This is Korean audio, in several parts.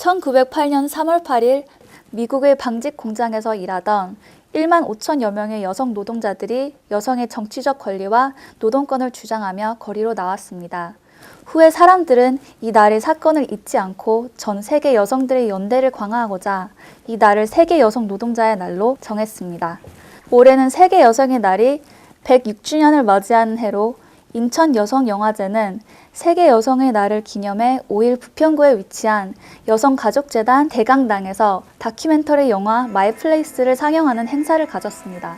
1908년 3월 8일 미국의 방직 공장에서 일하던 1만 5천여 명의 여성 노동자들이 여성의 정치적 권리와 노동권을 주장하며 거리로 나왔습니다. 후에 사람들은 이 날의 사건을 잊지 않고 전 세계 여성들의 연대를 강화하고자 이 날을 세계 여성 노동자의 날로 정했습니다. 올해는 세계 여성의 날이 106주년을 맞이하는 해로 인천 여성영화제는 세계 여성의 날을 기념해 5일 부평구에 위치한 여성가족재단 대강당에서 다큐멘터리 영화 마이플레이스를 상영하는 행사를 가졌습니다.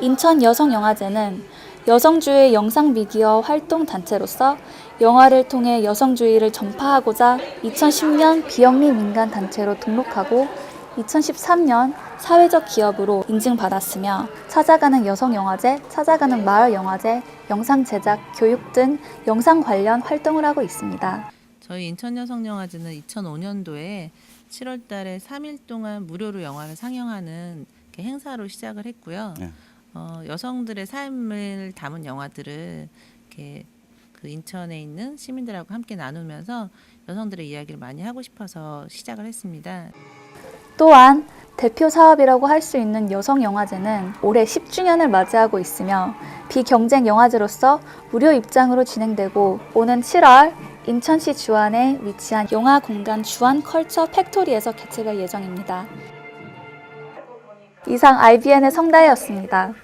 인천 여성영화제는 여성주의 영상 미디어 활동 단체로서 영화를 통해 여성주의를 전파하고자 2010년 비영리 민간 단체로 등록하고 2013년 사회적 기업으로 인증받았으며 찾아가는 여성영화제, 찾아가는 마을영화제, 영상 제작, 교육 등 영상 관련 활동을 하고 있습니다. 저희 인천여성영화제는 2005년도에 7월 달에 3일 동안 무료로 영화를 상영하는 행사로 시작을 했고요. 네. 어, 여성들의 삶을 담은 영화들을 이렇게 그 인천에 있는 시민들하고 함께 나누면서 여성들의 이야기를 많이 하고 싶어서 시작을 했습니다. 또한 대표 사업이라고 할 수 있는 여성 영화제는 올해 10주년을 맞이하고 있으며 비경쟁 영화제로서 무료 입장으로 진행되고 오는 7월 인천시 주안에 위치한 영화 공간 주안 컬처 팩토리에서 개최될 예정입니다. 이상 IBN의 성다혜였습니다.